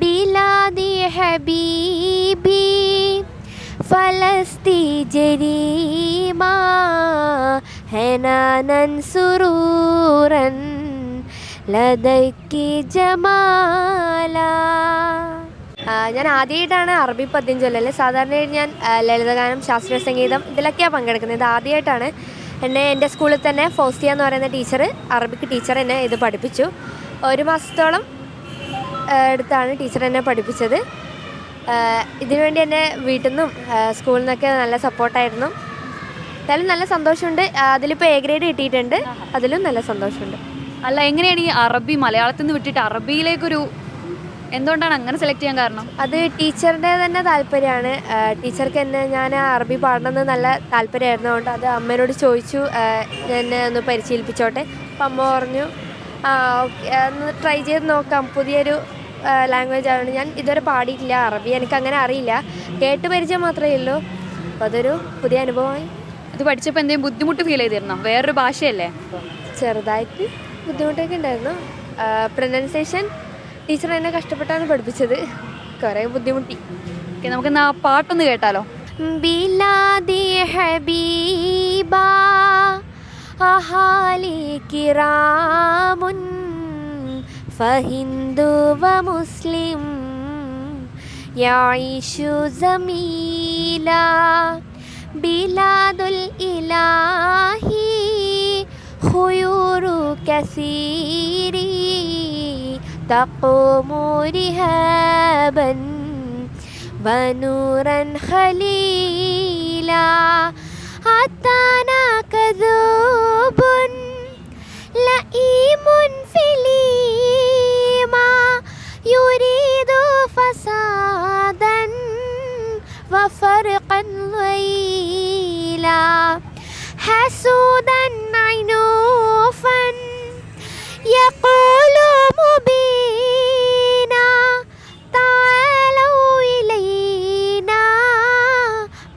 ബിലാദി ഹബീബി ഫലസ്തി ജരീമാ ഹനാനൻ സുറൂറൻ ലതയ്ക്ക് ജമാല. ഞാൻ ആദ്യമായിട്ടാണ് അറബി പദ്യം ചൊല്ലല്. സാധാരണയായിട്ട് ഞാൻ ലളിതഗാനം ശാസ്ത്രീയ സംഗീതം ഇതിലൊക്കെയാണ് പങ്കെടുക്കുന്നത്. ഇത് ആദ്യമായിട്ടാണ് എന്നെ എന്റെ സ്കൂളിൽ തന്നെ ഫോസ്റ്റിയ എന്ന് പറയുന്ന ടീച്ചർ അറബിക്ക് ടീച്ചർ എന്നെ ഇത് പഠിപ്പിച്ചു. ഒരു മാസത്തോളം എടുത്താണ് ടീച്ചർ എന്നെ പഠിപ്പിച്ചത്. ഇതിനുവേണ്ടി എന്നെ വീട്ടിൽ നിന്നും സ്കൂളിൽ നിന്നൊക്കെ നല്ല സപ്പോർട്ടായിരുന്നു എന്തായാലും നല്ല സന്തോഷമുണ്ട്. അതിലിപ്പോൾ എ ഗ്രേഡ് കിട്ടിയിട്ടുണ്ട്. അതിലും നല്ല സന്തോഷമുണ്ട്. അല്ല എങ്ങനെയാണ് ഈ അറബി മലയാളത്തിൽ നിന്ന് വിട്ടിട്ട് അറബിയിലേക്കൊരു എന്തുകൊണ്ടാണ് അങ്ങനെ സെലക്ട് ചെയ്യാൻ കാരണം? അത് ടീച്ചറുടെ തന്നെ താല്പര്യമാണ്. ടീച്ചർക്ക് എന്നെ ഞാൻ അറബി പാടണമെന്ന് നല്ല താല്പര്യമായിരുന്നു. അതുകൊണ്ട് അത് അമ്മേനോട് ചോദിച്ചു. എന്നെ ഒന്ന് പരിശീലിപ്പിച്ചോട്ടെ. അപ്പം അമ്മ പറഞ്ഞു ആ ഓക്കെ. ഒന്ന് ട്രൈ ചെയ്ത് നോക്കാം. പുതിയൊരു ലാംഗ്വേജ് ആണ്. ഞാൻ ഇതുവരെ പാടിയിട്ടില്ല അറബി എനിക്ക് അങ്ങനെ അറിയില്ല. കേട്ട് പരിചയം മാത്രമേ ഉള്ളൂ. അപ്പോൾ അതൊരു പുതിയ അനുഭവമായി. ഇത് പഠിച്ചപ്പോൾ എന്തെങ്കിലും ബുദ്ധിമുട്ട് ഫീൽ ചെയ്തിരുന്നോ? വേറൊരു ഭാഷയല്ലേ? ചെറുതായിട്ട് ബുദ്ധിമുട്ടൊക്കെ ഉണ്ടായിരുന്നു. പ്രൊനൗൺസിയേഷൻ ടീച്ചർ എന്നെ കഷ്ടപ്പെട്ടാണ് പഠിപ്പിച്ചത്. കുറേ ബുദ്ധിമുട്ടി. ഓക്കെ നമുക്ക് ആ പാട്ടൊന്ന് കേട്ടാലോ? ബിലാദി ഹബീബ ആഹാലി കിറാ ഫഹിന്ദു മുസ്ലിം യായിഷു ജമീല ബിലാദുൽ ഇലാഹി ഹുയൂറു കസീരി തപ്പോമോരിഹബൻ വനൂറൻ ഖലീല അത് وفرقا ضيلا حسودا عنوفا يقول مبينا تعالوا إلينا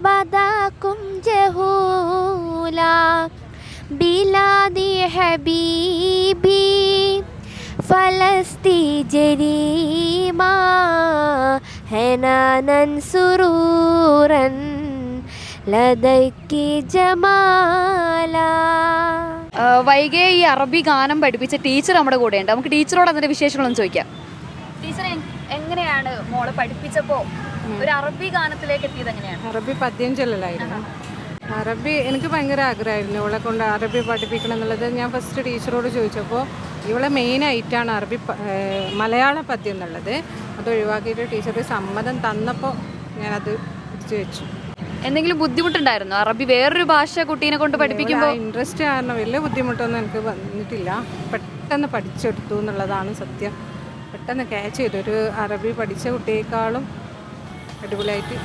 بداكم جهولا بلادي حبيبي فلسطي جريمة حنانا سرورا ജമാല. വൈകെ ഈ അറബി ഗാനം പഠിപ്പിച്ച ടീച്ചർ നമ്മുടെ കൂടെയുണ്ട്. നമുക്ക് ടീച്ചറോട് അതിന്റെ വിശേഷങ്ങളൊന്നും ചോദിക്കാം. ടീച്ചർ എങ്ങനെയാണ് മോളെ പഠിപ്പിച്ചപ്പോൾ ഒരു അറബി ഗാനത്തിലേക്ക് എത്തിയത് എങ്ങനെയാണ്? അറബി പദ്യം ചൊല്ലലായിരുന്നു അറബി എനിക്ക് ഭയങ്കര ആഗ്രഹമായിരുന്നു ഇവളെ കൊണ്ട് അറബി പഠിപ്പിക്കണം എന്നുള്ളത്. ഞാൻ ഫസ്റ്റ് ടീച്ചറോട് ചോദിച്ചപ്പോൾ ഇവളെ മെയിൻ ആയിട്ടാണ് അറബി മലയാള പദ്യം എന്നുള്ളത്. അത് ഒഴിവാക്കിയിട്ട് ടീച്ചർ സമ്മതം തന്നപ്പോൾ ഞാനത് വെച്ചു. എന്തെങ്കിലും ബുദ്ധിമുട്ടുണ്ടായിരുന്നോ? അറബി വേറൊരു ഭാഷ കുട്ടീനെ കൊണ്ട് പഠിപ്പിക്കുമ്പോൾ ഇൻട്രസ്റ്റ് കാരണം വലിയ ബുദ്ധിമുട്ടൊന്നും എനിക്ക് വന്നിട്ടില്ല. പെട്ടെന്ന് പഠിച്ചെടുത്തു എന്നുള്ളതാണ് സത്യം. പെട്ടെന്ന് ക്യാച്ച് ചെയ്തു. ഒരു അറബി പഠിച്ച കുട്ടിയേക്കാളും അടിപൊളിയായിട്ട്